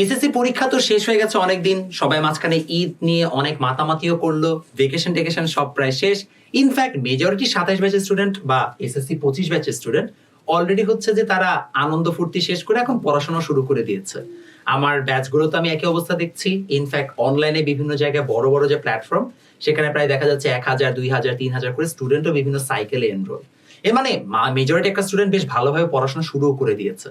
SSC পরীক্ষা তো শেষ হয়ে গেছে অনেকদিন। সবাই মাঝখানে ঈদ নিয়ে অনেক মাতামাতিও করল। ভেকেশন টেকেশন সব প্রায় শেষ। ইনফ্যাক্ট মেজরিটি সাতাশ ব্যাচের স্টুডেন্ট বা এসএসসি পঁচিশ ব্যাচের স্টুডেন্ট অলরেডি হচ্ছে যে তারা আনন্দ ফুর্তি শেষ করে এখন পড়াশোনা শুরু করে দিয়েছে। আমার ব্যাচগুলো তো আমি একই অবস্থা দেখছি। ইনফ্যাক্ট অনলাইনে বিভিন্ন জায়গায় বড় বড় যে প্ল্যাটফর্ম সেখানে প্রায় দেখা যাচ্ছে এক হাজার, দুই হাজার, তিন হাজার করে স্টুডেন্টও বিভিন্ন সাইকেলে এনরোল এ মানে মেজরিটি একটা স্টুডেন্ট বেশ ভালোভাবে পড়াশোনা শুরু করে দিয়েছে।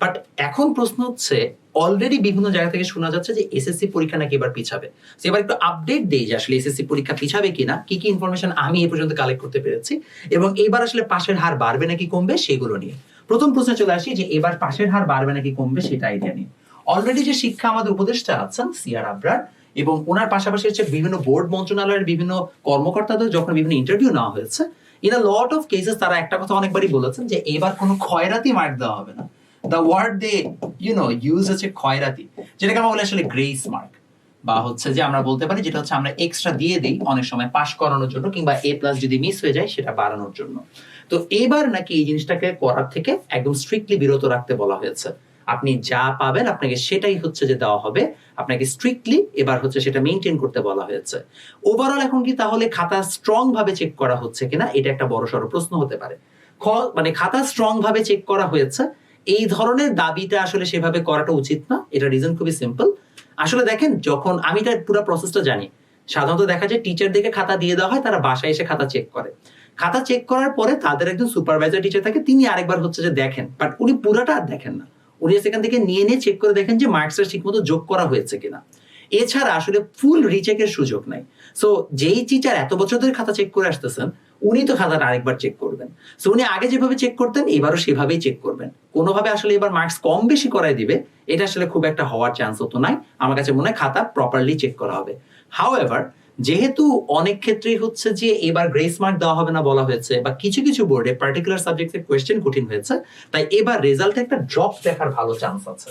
বাট এখন প্রশ্ন হচ্ছে অলরেডি বিভিন্ন জায়গা থেকে শোনা যাচ্ছে যে এসএসসি পরীক্ষা নাকি এবার পিছাবে। এবার একটু আপডেট দেই যে আসলে এসএসসি পরীক্ষা পিছাবে কিনা, কি কি ইনফরমেশন আমি এই পর্যন্ত কালেক্ট করতে পেরেছি, এবং এবার আসলে পাশের হার বাড়বে নাকি কমবে সেগুলো নিয়ে। প্রথম প্রশ্নে চলে আসি যে এবার পাশের হার বাড়বে নাকি কমবে সেটা আইডিয়া নিয়ে। অলরেডি যে শিক্ষা আমাদের উপদেষ্টা আছেন সিআর আবরার, এবং ওনার পাশাপাশি হচ্ছে বিভিন্ন বোর্ড মন্ত্রণালয়ের বিভিন্ন কর্মকর্তাদের যখন বিভিন্ন ইন্টারভিউ নেওয়া হয়েছে in a lot of cases তারা একটা কথা অনেকবারই বলেছেন যে এবার কোনো ক্ষয়রাতি মার্ক দেওয়া হবে না। The word they you know use হচ্ছে ক্ষয়রাতি যেটাকে আমরা বলি আসলে গ্রেস মার্ক বা হচ্ছে যে আমরা বলতে পারি যেটা হচ্ছে আমরা এক্সট্রা দিয়ে দিই অনেক সময় পাস করানোর জন্য কিংবা এ প্লাস যদি মিস হয়ে যায় সেটা বাড়ানোর জন্য। তো এবার নাকি এই জিনিসটাকে করার থেকে একদম স্ট্রিক্টলি বিরত রাখতে বলা হয়েছে। আপনি যা পাবেন আপনাকে সেটাই হচ্ছে যে দেওয়া হবে। আপনাকে স্ট্রিক্টলি এবার হচ্ছে সেটা মেনটেন করতে বলা হয়েছে। ওভারঅল এখন কি তাহলে খাতা স্ট্রং ভাবে চেক করা হচ্ছে কিনা? এটা একটা বড় সড় প্রশ্ন হতে পারে। মানে খাতা স্ট্রং ভাবে চেক করা হয়েছে। এই ধরনের দাবিটা আসলে সেভাবে করাটা উচিত না। এটা রিজন খুবই সিম্পল আসলে দেখেন, যখন আমি এটা পুরো প্রসেসটা জানি, সাধারণত দেখা যায় টিচারদেরকে খাতা দিয়ে দেওয়া হয়, তারা বাসায় এসে খাতা চেক করে। খাতা চেক করার পরে তাদের একজন সুপারভাইজার টিচার থাকে, তিনি আরেকবার হচ্ছে যে দেখেন। বাট উনি পুরোটা আর দেখেন না। উনি সেখান থেকে নিয়ে নিয়ে চেক করে দেখেন যে মার্কসটা ঠিকমতো যোগ করা হয়েছে কিনা। এছাড়া আসলে ফুল রিচেকের সুযোগ নাই। সো যেই টিচার এত বছর ধরে খাতা চেক করে আসতেছেন উনি তো খাতাটা আরেকবার চেক করবেন। সো উনি আগে যেভাবে চেক করতেন, এবারও সেভাবেই চেক করবেন। কোনোভাবে আসলে এবার মার্কস কম বেশি করায় দিবে, এটা আসলে খুব একটা হওয়ার চান্স হতো নাই। আমার কাছে মনে হয় খাতা প্রপারলি চেক করা হবে। হাউ যেহেতু অনেক ক্ষেত্রেই হচ্ছে যে এবার গ্রেস মার্ক দেওয়া হবে না বলা হয়েছে, বা কিছু কিছু বোর্ডে পার্টিকুলার সাবজেক্টের কোয়েশ্চেন কঠিন হয়েছে, তাই এবার রেজাল্টে একটা ড্রপ দেখার ভালো চান্স আছে।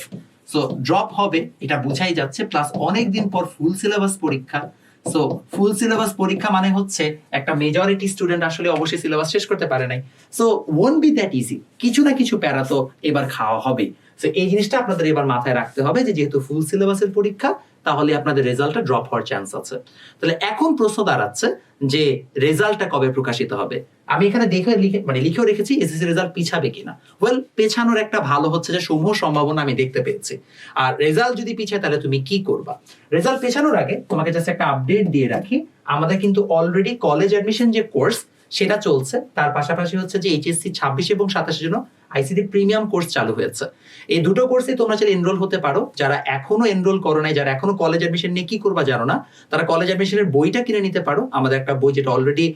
সো ড্রপ হবে, এটা বুঝাই যাচ্ছে প্লাস অনেক দিন পর ফুল সিলেবাস পরীক্ষা সো ফুল সিলেবাস পরীক্ষা মানে হচ্ছে একটা মেজরিটি স্টুডেন্ট আসলে অবশ্যই সিলেবাস শেষ করতে পারে নাই। So won't be that easy কিছু না কিছু প্যারা তো এবার খাওয়া হবে সো এই জিনিসটা আপনাদের এবার মাথায় রাখতে হবে যে যেহেতু ফুল সিলেবাসের পরীক্ষা, তাহলে আপনাদের রেজাল্টটা ড্রপ হওয়ার চান্স আছে। তাহলে এখন প্রশ্ন দাঁড়াচ্ছে যে রেজাল্টটা কবে প্রকাশিত হবে? আমি এখানে দেখে লিখে মানে লিখেও রেখেছি এসএসসি রেজাল্ট পিছাবে কিনা। ওয়েল পেছানোর একটা ভালো হচ্ছে যে সমূহ সম্ভাবনা আমি দেখতে পেয়েছি। আর রেজাল্ট যদি পিছায়, তাহলে তুমি কি করবা? রেজাল্ট পেছানোর আগে তোমাকে জাস্ট একটা আপডেট দিয়ে রাখি। আমাদের কিন্তু অলরেডি কলেজ অ্যাডমিশন যে কোর্স সেটা চলছে। তার পাশাপাশি হচ্ছে যে এইচএসসি ছাব্বিশ এবং সাতাশের জন্য আইসিডি প্রিমিয়াম কোর্স চালু হয়েছে। এই দুটো কোর্সে তোমরা চাইলে এনরোল হতে পারো। যারা এখনও এনরোল করো নাই, যারা এখনও কলেজ অ্যাডমিশন নিয়ে কি করবা জানো না, তারা কলেজ অ্যাডমিশনের বইটা কিনে নিতে পারো। আমাদের একটা বই যেটা অলরেডি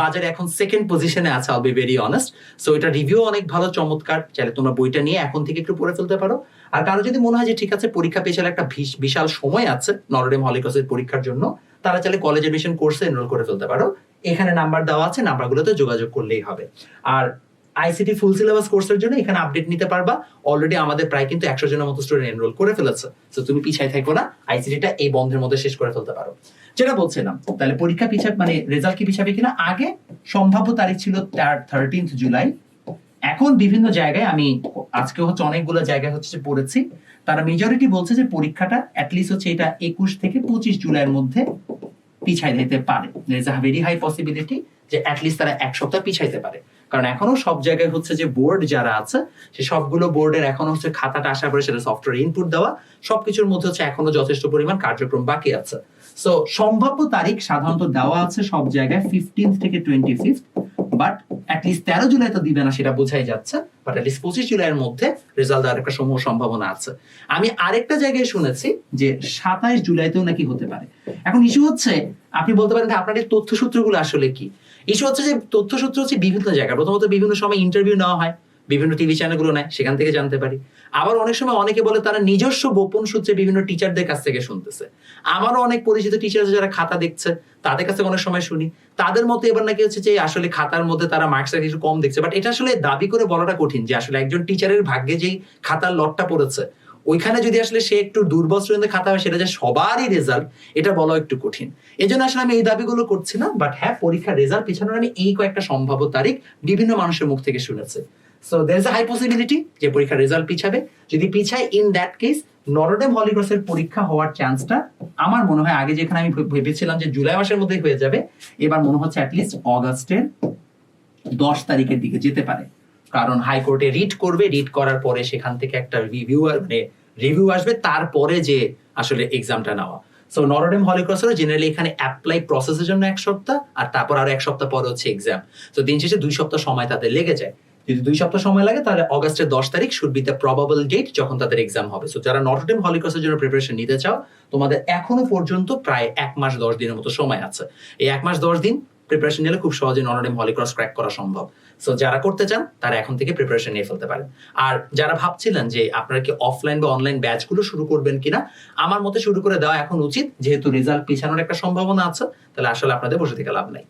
বাজারে এখন সেকেন্ড পজিশনে আছে I'll be very honest so এটা রিভিউ অনেক ভালো, চমৎকার। চাইলে তোমরা বইটা নিয়ে এখন থেকে একটু পড়ে ফেলতে পারো। আর কারও যদি মনে হয় যে ঠিক আছে, পরীক্ষা পেছালে একটা বিশাল সময় আছে নরডেম হলিকসের পরীক্ষার জন্য, তারা চাইলে কলেজ এডমিশন কোর্সে এনরোল করে ফেলতে পারো। এখানে নাম্বার দেওয়া আছে, নাম্বারগুলোতে যোগাযোগ করলেই হবে। আর আইসিটি ফুল সিলেবাস কোর্সের জন্য এখানে আপডেট নিতে পারবা। অলরেডি আমাদের প্রায় কিন্তু একশো জনের মতো স্টুডেন্ট এনরোল করে ফেলেছে। তো তুমি পিছাই থাকো না আইসিটিটা এই বন্ধের মধ্যে শেষ করে ফেলতে পারো। যেটা বলছিলাম, তাহলে পরীক্ষা পিছাবে মানে রেজাল্ট কি পিছাবে কিনা? আগে সম্ভাব্য তারিখ ছিল তার থার্টিন্থ জুলাই এখন বিভিন্ন জায়গায় আমি আজকে হচ্ছে অনেকগুলো জায়গায় হচ্ছে পড়েছি। তারা মেজরিটি বলছে যে পরীক্ষাটা অ্যাটলিস্ট হচ্ছে এটা একুশ থেকে পঁচিশ জুলাইয়ের মধ্যে পিছাই যেতে পারে। ভেরি হাই পসিবিলিটি যে অ্যাটলিস্ট তারা এক সপ্তাহ পিছাইতে পারে। কারণ এখনও সব জায়গায় হচ্ছে যে বোর্ড যারা আছে, সে সবগুলো বোর্ডের এখনও হচ্ছে খাতাটা আশা করে সেটা সফটওয়্যার ইনপুট দেওয়া, সবকিছুর মধ্যে হচ্ছে এখনও যথেষ্ট পরিমাণ কার্যক্রম বাকি আছে। সো সম্ভাব্য তারিখ সাধারণত দেওয়া আছে সব জায়গায় ফিফটিন থেকে টোয়েন্টি ফিফথ বাট অ্যাটলিস্ট তেরো জুলাই তো দিবে না সেটা বোঝাই যাচ্ছে বাট অ্যাটলিস্ট পঁচিশ জুলাইয়ের মধ্যে রেজাল্ট দেওয়ার একটা সমূহ সম্ভাবনা আছে। আমি আরেকটা জায়গায় শুনেছি যে সাতাইশ জুলাইতেও নাকি হতে পারে। এখন ইস্যু হচ্ছে, আপনি বলতে পারেন যে আপনার এই তথ্য সূত্রগুলো আসলে কি? ইস্যু হচ্ছে যে তথ্য সূত্র হচ্ছে বিভিন্ন জায়গায়। প্রথমত বিভিন্ন সময় ইন্টারভিউ নেওয়া হয় বিভিন্ন টিভি চ্যানেলগুলো নেয়, সেখান থেকে জানতে পারি। আবার অনেক সময় অনেকে বলে তারা নিজস্ব গোপন সূত্রে বিভিন্ন টিচারদের কাছ থেকে শুনতেছে। আমারও অনেক পরিচিত টিচার যারা খাতা দেখছে, তাদের কাছে অনেক সময় শুনি। তাদের মতো এবার নাকি হচ্ছে যে আসলে খাতার মধ্যে তারা মার্কসটা কিছু কম দেখছে বাট এটা আসলে দাবি করে বলাটা কঠিন যে আসলে একজন টিচারের ভাগ্যে যেই খাতার লটটা পড়েছে, ওইখানে যদি আসলে সে একটু দুর্বল স্টুডেন্টের খাতা হয়, সেটা যে সবারই রেজাল্ট এটা বলা একটু কঠিন। এই জন্য আসলে আমি এই দাবিগুলো করছি না বাট হ্যাঁ পরীক্ষার রেজাল্ট পিছানোর আমি এই কয়েকটা সম্ভাব্য তারিখ বিভিন্ন মানুষের মুখ থেকে শুনেছি। So there is high possibility যে পরীক্ষার রেজাল্ট পিছাবে। যদি পিছায় in that case Notre Dame হলিক্রসের পরীক্ষা হওয়ার চান্সটা আমার মনে হয় আগে যেখানে আমি ভেবেছিলাম যে জুলাই মাসের মধ্যে হয়ে যাবে, এবার মনে হচ্ছে অ্যাটলিস্ট অগাস্টের দশ তারিখের দিকে যেতে পারে। কারণ হাইকোর্টে রিট করবে রিট করার পরে সেখান থেকে একটা রিভিউ মানে রিভিউ আসবে, তারপরে যে আসলে এক্সামটা নেওয়া। সো নরডেম হলিক্রসেরও জেনারেলি এখানে অ্যাপ্লাই প্রসেসের জন্য এক সপ্তাহ, আর তারপর আরও এক সপ্তাহ পরে হচ্ছে এক্সাম তো দিন শেষে দুই সপ্তাহ সময় তাদের লেগে যায়। যদি দুই সপ্তাহ সময় লাগে, তাহলে অগস্টের দশ তারিখ should be the probable date যখন তাদের এক্সাম হবে। সো যারা নটরডেম হলিক্রসের জন্য প্রিপারেশন নিতে চাও, তোমাদের এখনও পর্যন্ত প্রায় এক মাস দশ দিনের মতো সময় আছে। এই এক মাস দশ দিন প্রিপারেশন নিলে খুব সহজে নটরডেম হলিক্রস ক্র্যাক করা সম্ভব। সো যারা করতে চান, তারা এখন থেকে প্রিপারেশন নিয়ে ফেলতে পারেন। আর যারা ভাবছিলেন যে আপনারা কি অফলাইন বা অনলাইন ব্যাচগুলো শুরু করবেন কিনা, আমার মতে শুরু করে দেওয়া এখন উচিত, যেহেতু রেজাল্ট পিছানোর একটা সম্ভাবনা আছে, তাহলে আসলে আপনাদের বসে থেকে লাভ নাই।